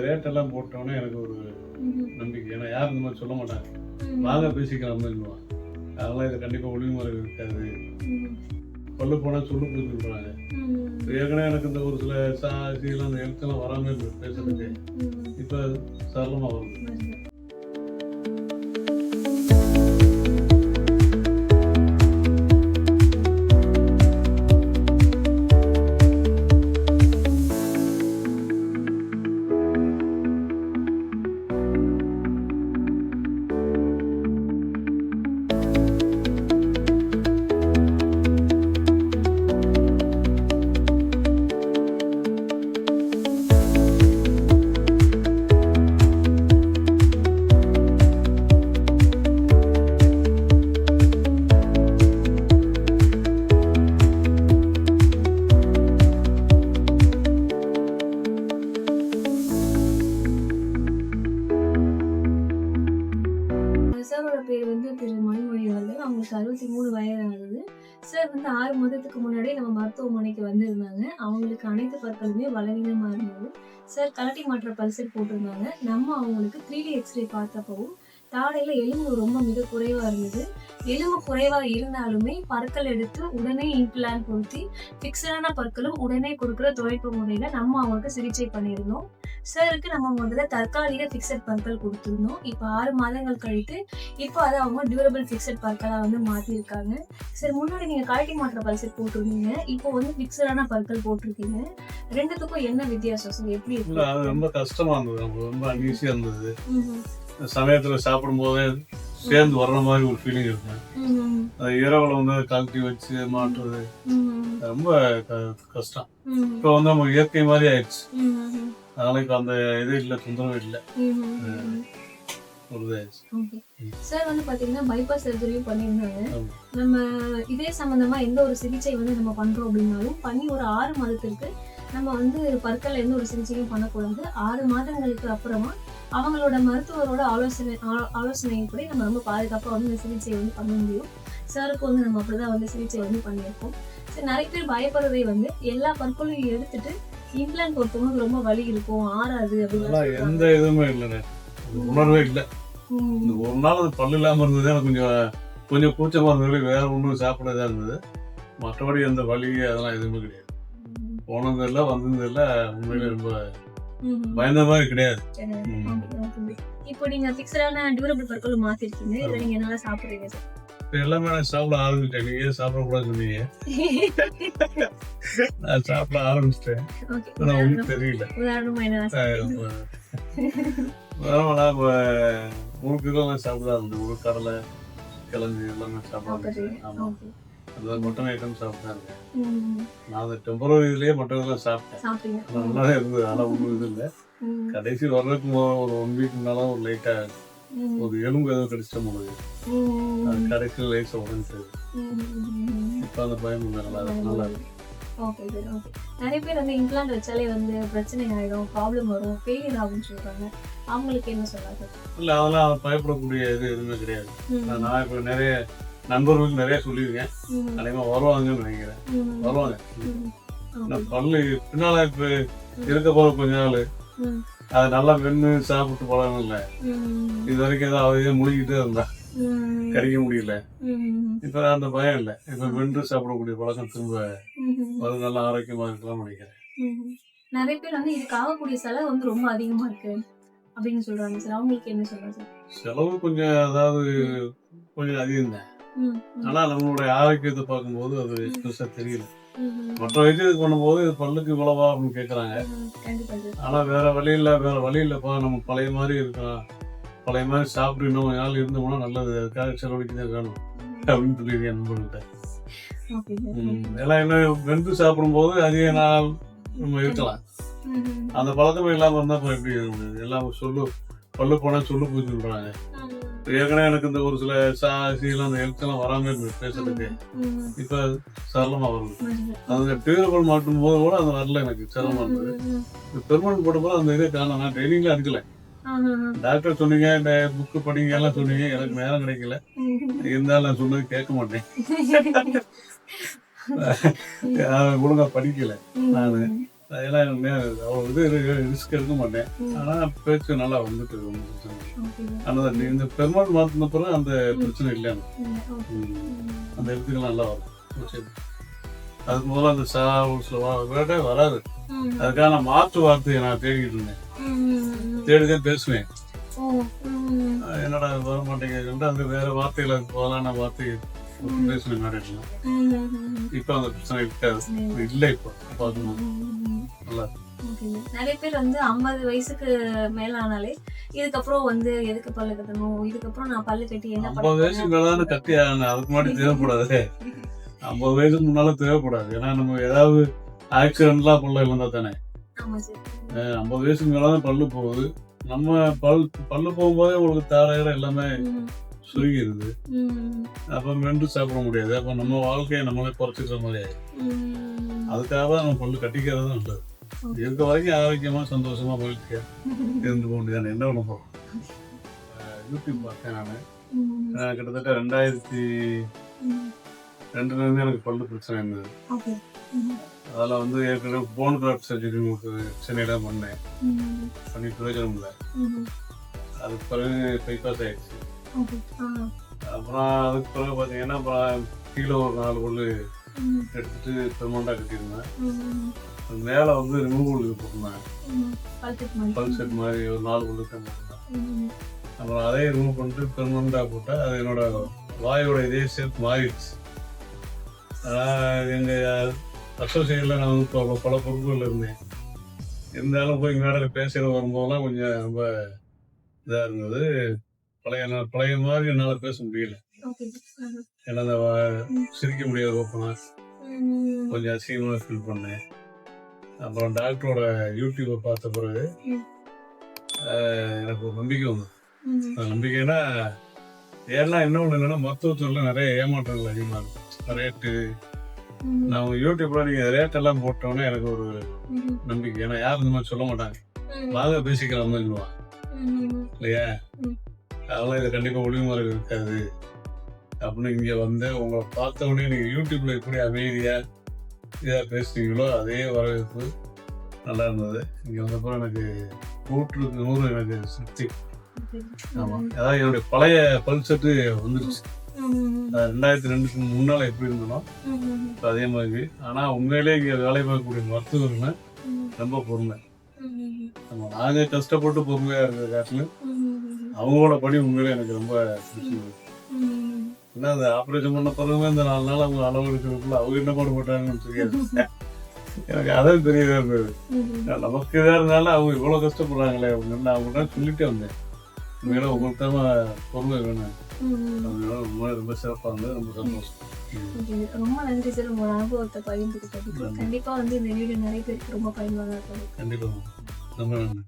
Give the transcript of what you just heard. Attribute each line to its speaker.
Speaker 1: Date எல்லாம் போட்டோன்னே எனக்கு ஒரு. நம்பிக்கை ஏன்னா யாரும் இந்த மாதிரி சொல்ல மாட்டாங்க. வாங்க பேசிக்கலாம் சொல்லுவாங்க அதெல்லாம் இது கண்டிப்பாக ஒளிமுறை இருக்காது
Speaker 2: ம்.
Speaker 1: பல்லு போனால் சொல்லு
Speaker 2: ம்.
Speaker 1: ஏற்கனவே எனக்கு இந்த ஒரு சில சாட்சியெல்லாம் அந்த எழுத்தெல்லாம் வராமல் பேசுறதுக்கு. இப்போ சரளமாக வருது
Speaker 2: அவங்களுக்கு அறுபத்தி மூணு வயது ஆகுது சார் வந்து ஆறு மாதத்துக்கு முன்னாடி நம்ம மருத்துவமனைக்கு வந்திருந்தாங்க. அவங்களுக்கு அனைத்து பற்களுமே பலவீனமாக இருந்தது. சார் கலட்டி மாற்ற பல்சர் போட்டிருந்தாங்க. நம்ம அவங்களுக்கு த்ரீ டி எக்ஸ்ரே பார்த்தப்பவும் தாடையில் எலும்பு ரொம்ப மிக குறைவாக இருந்தது. எலும்பு குறைவாக இருந்தாலுமே பற்கள் எடுத்து உடனே இம்ப்ளான் பொருத்தி ஃபிக்ஸடான பற்களும் உடனே கொடுக்குற தொழில்நுட்ப முறையில் நம்ம அவங்களுக்கு சிகிச்சை பண்ணியிருந்தோம். சாருக்கு நம்ம முதல்ல தற்காலிக ஃபிக்ஸட் பற்கள் கொடுத்துருந்தோம். இப்போ ஆறு மாதங்கள் கழித்து இப்போ அதை அவங்க டியூரபிள் ஃபிக்ஸட் பற்களா வந்து மாத்திருக்காங்க. சரி முன்னாடி நீங்க கழட்டி மாற்ற பல்சர் போட்டிருந்தீங்க. இப்போ வந்து ஃபிக்ஸடான பற்கள் போட்டிருக்கீங்க. ரெண்டுத்துக்கும் என்ன வித்தியாசம்? சார் எப்படி
Speaker 1: இல்லை
Speaker 2: இருக்கு
Speaker 1: அது ரொம்ப கஷ்டமாக இருந்தது. ரொம்ப அன்ஈஸியாக இருந்தது. சமயத்தில் சாப்பிடும்போதே சேர்ந்து வர்ற மாதிரி ஒரு ஃபீலிங் இருக்கும் இரவில் வந்து கழட்டி வச்சு மாட்டுறது. ரொம்ப கஷ்டம். இப்போ வந்து நம்ம இயற்கை மாதிரி ஆயிடுச்சு. இப்போ அந்த இது இல்லை தொந்தரவு இல்லை.
Speaker 2: சார் வந்து பாத்தீங்கன்னா பைபாஸ் சர்ஜரியும் பண்ணியிருந்தாங்க. நம்ம இதே சம்பந்தமா எந்த ஒரு சிகிச்சை வந்து நம்ம பண்றோம் அப்படின்னாலும் பண்ணி ஒரு ஆறு மாதத்திற்கு நம்ம வந்து பற்கள் எந்த ஒரு சிகிச்சையும் பண்ணக்கூடாது. ஆறு மாதங்களுக்கு அப்புறமா அவங்களோட மருத்துவரோட ஆலோசனை ஆலோ- ஆலோசனையின்படி நம்ம ரொம்ப பாதுகாப்பாக வந்து இந்த சிகிச்சை வந்து பண்ண முடியும். சாருக்கு வந்து நம்ம அப்படிதான் வந்து சிகிச்சை வந்து பண்ணியிருக்கோம். சரி நிறைய பேர் பயப்படுறதே வந்து எல்லா பற்களையும் எடுத்துட்டு இம்ப்ளான்ட் பொறுத்தவங்க ரொம்ப வலி இருக்கும் ஆறாது அப்படின்னு
Speaker 1: எந்த இதுவுமே இல்லைண்ணே உணர்வே இல்லை இந்த. ஒரு நாள் அது பல்லு இல்லாமல் இருந்தது எனக்கு கொஞ்சம் கொஞ்சம் கூச்சமாக இருந்தது வேற ஒன்றும் சாப்பிடதா இருந்தது மற்றபடி எந்த வலி அதெல்லாம் எதுவுமே கிடையாது போனது இல்லை வந்தது இல்லை உண்மையிலே ரொம்ப. பயந்த மாதிரி கிடையாது.
Speaker 2: இப்போ நீங்க பிக்சடான டியூரபிள் பற்கள் மாத்திருக்கீங்க இதை நீங்க நல்லா சாப்பிடுறீங்க சார்
Speaker 1: எல்லாமே நான் சாப்பிட ஆரம்பிச்சிட்டேன். நீங்கள் சாப்பிடக்கூடாதுன்னு சொன்னீங்க? நான் சாப்பிட ஆரம்பிச்சிட்டேன். ஆனால் ஒன்றும் தெரியல. இப்போ மூணு கிலோலாம் சாப்பிட இருந்தேன் ஒரு கடலை கிழங்கு எல்லாமே சாப்பிட ஆமாம் அதாவது மட்டன் ஐட்டம் சாப்பிட்டா இருக்கேன் நான் அந்த டெம்பரரி இதுலேயே மட்டன் இதெல்லாம் சாப்பிட்டேன்.
Speaker 2: சாப்பிட்டீங்க.
Speaker 1: ஆனா நல்லாவே இருந்தது. அதெல்லாம் ஒன்றும் இது இல்லை. கடைசி வர்றதுக்கு ஒரு ஒன் வீக் முன்னால ஒரு லைட்டாக ஒரு எலும்பு எதுவும் கடிச்சிட்ட முடியுது அது கடைசியில் லைட்ஸை உடஞ்சிது. இப்போ அந்த பயம் நல்லா நல்லா இருக்கு.
Speaker 2: Okay sir okay. நிறைய பேர் வந்து இம்ப்ளான்ட் வச்சாலே வந்து பிரச்சனை ஆயிடும் ப்ராப்ளம் வரும் ஃபெயிலியர் ஆகும்னு சொல்றாங்க. அவங்களுக்கு என்ன சார்
Speaker 1: இல்லை அதெல்லாம் பயப்படக்கூடிய இது எதுவுமே கிடையாது. நான் இப்போ நிறைய நண்பர்களுக்கு நிறைய சொல்லியிருக்கேன். அநேகமாக வருவாங்கன்னு நினைக்கிறேன். வருவாங்க. பல்லு பின்னால இப்போ இருக்க போகிற கொஞ்ச நாள் அதை நல்லா மென்று சாப்பிட்டு பழகம் இல்லை இது வரைக்கும் ஏதோ அதையே முழுகிட்டே இருந்தா கடிக்க முடியல. இப்போ அந்த பயம் இல்லை. இப்போ மென்று சாப்பிடக்கூடிய பழக்கம் திரும்ப அது நல்லா ஆரோக்கியமா இருக்கலாம்னு நினைக்கிறேன்.
Speaker 2: நிறைய பேர் வந்து இதுக்கு ஆகக்கூடிய செலவு வந்து ரொம்ப அதிகமா இருக்கு அப்படின்னு சொல்றாங்க சார். அவங்களுக்கு என்ன சொல்றாங்க
Speaker 1: செலவு கொஞ்சம் அதாவது கொஞ்சம் அதிகம் தான். ஆனா நம்மளுடைய ஆரோக்கியத்தை பார்க்கும்போது அது பெருசா தெரியல. மற்ற வைத்தியத்துக்கு பண்ணும்போது இது பல்லுக்கு இவ்வளவா அப்படின்னு கேட்குறாங்க
Speaker 2: கண்டிப்பா சார்.
Speaker 1: ஆனா வேற வழி இல்ல வேற வழி இல்லப்பா. நம்ம பழைய மாதிரி இருக்கலாம் பழைய மாதிரி சாப்பிட்டு இன்னும் கொஞ்ச நாள் இருந்தோம்னா நல்லது. அதுக்காக செலவழிக்கு தான் வேணும் அப்படின்னு சொல்லியிருக்கேன் நண்பர்கள்ட்ட எல்லாம் என்ன வெந்து சாப்பிடும்போது அதிக நாள் நம்ம இருக்கலாம். அந்த பழக்கமே இல்லாம இருந்தா அப்புறம் எப்படி? எல்லாம் சொல்லு பல்லு போனா சொல்லு போய் சொல்றாங்க ஏற்கனவே எனக்கு இந்த ஒரு சில சாசியெல்லாம் அந்த எழுத்தெல்லாம் வராம இருந்தது பேசுறதுக்கு. இப்ப சரளமா வருது. அந்த டியூரபிள் மாட்டும் போது கூட அது வரல எனக்கு சிரமமா இருந்தது. பெர்மனன்ட் போடும்போது அந்த இதே காணும் நான் ட்ரைனிங்ல எடுக்கல. டாக்டர் சொன்னீங்க இந்த புக்கு படிங்க எல்லாம் சொன்னீங்க. எனக்கு நேரம் கிடைக்கல. இருந்தாலும் நான் சொன்னது கேட்க மாட்டேன். ஒழுங்கா படிக்கல. நானு. அதெல்லாம் எனக்கு அவ்வளோ இது ரிஸ்க் எடுக்க மாட்டேன். ஆனால் பேச்சு நல்லா வந்துட்டு ஆனால் இந்த பெருமாள் மாற்றின பிறகு அந்த பிரச்சனை இல்லை. அந்த எழுத்துக்கள் நல்லா வரும். அதுக்கு முதல்ல அந்த சா சில வராது. அதுக்கான மாற்று வார்த்தையை நான் தேடிக்கிட்டு இருந்தேன். தேடிதான் பேசுவேன். என்னடா வர மாட்டேங்குது? அந்த வேற வார்த்தைகளை போதலான வார்த்தை போட்டு பேசுவேன் நிறைய
Speaker 2: ம்
Speaker 1: இப்போ அந்த பிரச்சனை இருக்காது. இல்லை இப்போ. பார்க்கணும். நல்லா.
Speaker 2: நிறைய பேர் வந்து ஐம்பது வயசுக்கு மேலானாலே இதுக்கப்புறம் வந்து எதுக்கு பல்லு கட்டணும்? இதுக்கப்புறம் நான் பல்லு கட்டி என்ன
Speaker 1: ஐம்பது வயசுக்கு மேலான கட்டி. அதுக்கு முன்னாடி தேவைப்படாது. ஐம்பது வயசுக்கு முன்னால தேவைப்படாது. ஏன்னா நம்ம ஏதாவது ஆக்சிடென்ட்லாம் பல்ல இருந்தா தானே. ஐம்பது வயசுக்கு மேலாதான் பல்லு போகுது. நம்ம பல் பல்லு போகும்போதே உங்களுக்கு தாரையில எல்லாமே
Speaker 2: ம்,
Speaker 1: அப்போ மென்று சாப்பிட முடியாது. அப்போ நம்ம வாழ்க்கையை நம்மளே குறைச்சிக்கிற மாதிரி ஆயிடும். அதுக்காக தான் நம்ம பல்லு கட்டிக்கிறது தான் நல்லது. இருக்க வரைக்கும் ஆரோக்கியமா சந்தோஷமா மகிழ்ச்சியா இருந்து போக முடியாது என்ன பண்ண யூடியூப் பார்த்தேன் நான் கிட்டத்தட்ட ரெண்டாயிரத்தி
Speaker 2: ம்.
Speaker 1: ரெண்டுல இருந்து எனக்கு பல்லு பிரச்சனை இருந்தது அதில் வந்து ஏற்கனவே போன் கிராஃப்ட் சர்ஜரி உங்களுக்கு சென்னையில பண்ணேன் பண்ணி பிரயோஜனம் இல்லை. அதுக்கு பிறகு பைபாஸ் ஆயிடுச்சு. அப்புறம் அதுக்கு பிறகு பார்த்தீங்கன்னா அப்புறம் கீழே ஒரு நாலு
Speaker 2: ம்,
Speaker 1: எடுத்துட்டு பெர்மனண்டாக கட்டியிருந்தேன் அது மேலே வந்து ரிமூவல் போட்டிருந்தேன்
Speaker 2: ம். பல் செட் பண்ணி.
Speaker 1: பல் செட் மாதிரி ஒரு நாலு போட்டிருந்தேன்
Speaker 2: ம்,
Speaker 1: அப்புறம் அதே ரிமூவ் பண்ணிட்டு பெர்மனண்டாக போட்டால் அது என்னோட வாயோட இதே ஷேப் மாறிடுச்சு. ஆனால் எங்கள் அசோசியேட்டில் நான் வந்து பல பல பொறுப்புகள் இருந்தேன். இருந்தாலும் போய் மேடையில் பேசுகிற வரும்போதெல்லாம் கொஞ்சம் ரொம்ப இதாக இருந்தது. பழைய நா- பழைய மாதிரி என்னால் பேச முடியல. வா- சிரிக்க முடியாது ஓப்பனாக கொஞ்சம் அசிங்கமாக ஃபீல் பண்ணேன். அப்புறம் டாக்டரோட யூடியூப்பை பார்த்த பிறகு எனக்கு ஒரு நம்பிக்கை வந்தது.
Speaker 2: ம்,
Speaker 1: அந்த நம்பிக்கைனா ஏன்னா என்ன ஒன்று என்னன்னா மருத்துவத்துறையில் நிறைய ஏமாற்றங்கள் அதிகமாக இருக்கும் ரேட்டு. நான் யூடியூப்ல நீங்கள் ரேட்டெல்லாம் போட்டோன்னே எனக்கு ஒரு நம்பிக்கை. ஏன்னா யாரும் இந்த மாதிரி சொல்ல மாட்டாங்க. வாங்க பேசிக்கலாம் தான் சொல்லுவாங்க. இல்லையா. அதெல்லாம் இது கண்டிப்பாக ஒளிமுறை இருக்காது. அப்படின்னு இங்கே வந்து உங்களை பார்த்த உடனே நீங்கள் யூடியூப்ல எப்படி அமைதியாக இதாக பேசுறீங்களோ அதே வரவேற்பு நல்லா இருந்தது. இங்கே வந்தப்பறம் எனக்கு நூற்றுக்கு நூறு எனக்கு திருப்தி. ஆமாம் அதாவது என்னுடைய பழைய பல் செட்டு வந்துருச்சு. ரெண்டாயிரத்தி ரெண்டுக்கு முன்னால் எப்படி இருந்தனோ அதே மாதிரி. ஆனால் உண்மையிலே இங்கே வேலை பார்க்கக்கூடிய மருத்துவர்கள் ரொம்ப பொறுமை.
Speaker 2: ம்,
Speaker 1: நம்ம நாங்கள் கஷ்டப்பட்டு பொறுமையாக இருக்கிற காட்டிலும் அவங்களோட பணி உண்மையிலே எனக்கு ரொம்ப பிடிச்சிருந்தது. ஏன்னா அந்த ஆப்ரேஷன் பண்ண பிறகுமே இந்த நாலு நாள் அவங்க அளவு எடுக்கிறதுக்குள்ள அவங்க என்ன பாடுபட்டாங்கன்னு தெரியாது. எனக்கு அதான் தெரியவே இருந்தது. நமக்கு இதாக இருந்தாலும் அவங்க இவ்வளோ கஷ்டப்படுறாங்களே அப்படின்னு நான் அவங்கள்ட்ட சொல்லிட்டே வந்தேன். உண்மையில உங்களுக்கு தான் பொறுமை வேணும். அதனால ரொம்ப ரொம்ப சிறப்பாக இருந்தது ரொம்ப சந்தோஷம்.
Speaker 2: ரொம்ப நன்றி சார் உங்களோட அனுபவத்தை பகிர்ந்துக்கிட்டதுக்கு.
Speaker 1: நன்றி.
Speaker 2: கண்டிப்பா வந்து இந்த வீடியோ நிறைய பேருக்கு ரொம்ப பயனுள்ளதா இருக்கும்.
Speaker 1: கண்டிப்பாக ரொம்ப நன்றி.